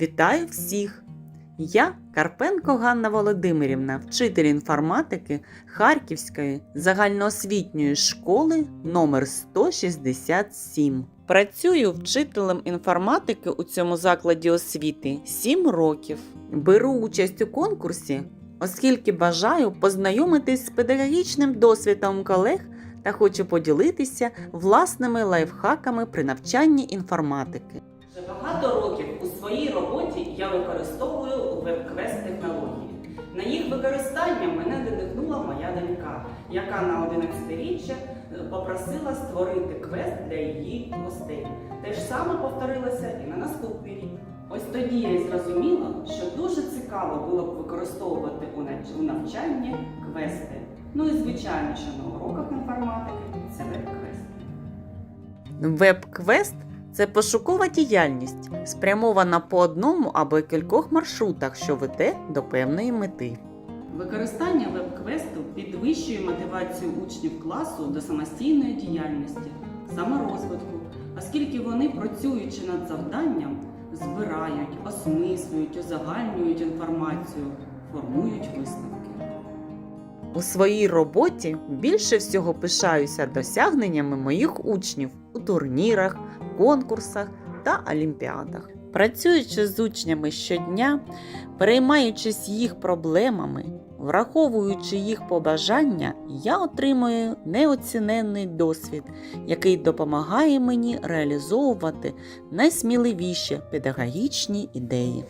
Вітаю всіх! Я Карпенко Ганна Володимирівна, вчитель інформатики Харківської загальноосвітньої школи номер 167. Працюю вчителем інформатики у цьому закладі освіти 7 років. Беру участь у конкурсі, оскільки бажаю познайомитись з педагогічним досвідом колег та хочу поділитися власними лайфхаками при навчанні інформатики. Багато своїй роботі я використовую веб-квест технології. На їх використання мене надихнула моя донька, яка на 11-річчя попросила створити квест для її гостей. Те ж саме повторилося і на наступний рік. Ось тоді я й зрозуміла, що дуже цікаво було б використовувати у навчанні квести. Ну і звичайно, що на уроках інформатики це веб-квест. Веб-квест це пошукова діяльність, спрямована по одному або кількох маршрутах, що веде до певної мети. Використання веб-квесту підвищує мотивацію учнів класу до самостійної діяльності, саморозвитку, оскільки вони, працюючи над завданням, збирають, осмислюють, узагальнюють інформацію, формують висновки. У своїй роботі більше всього пишаюся досягненнями моїх учнів у турнірах, конкурсах та олімпіадах. Працюючи з учнями щодня, переймаючись їх проблемами, враховуючи їх побажання, я отримую неоціненний досвід, який допомагає мені реалізовувати найсміливіші педагогічні ідеї.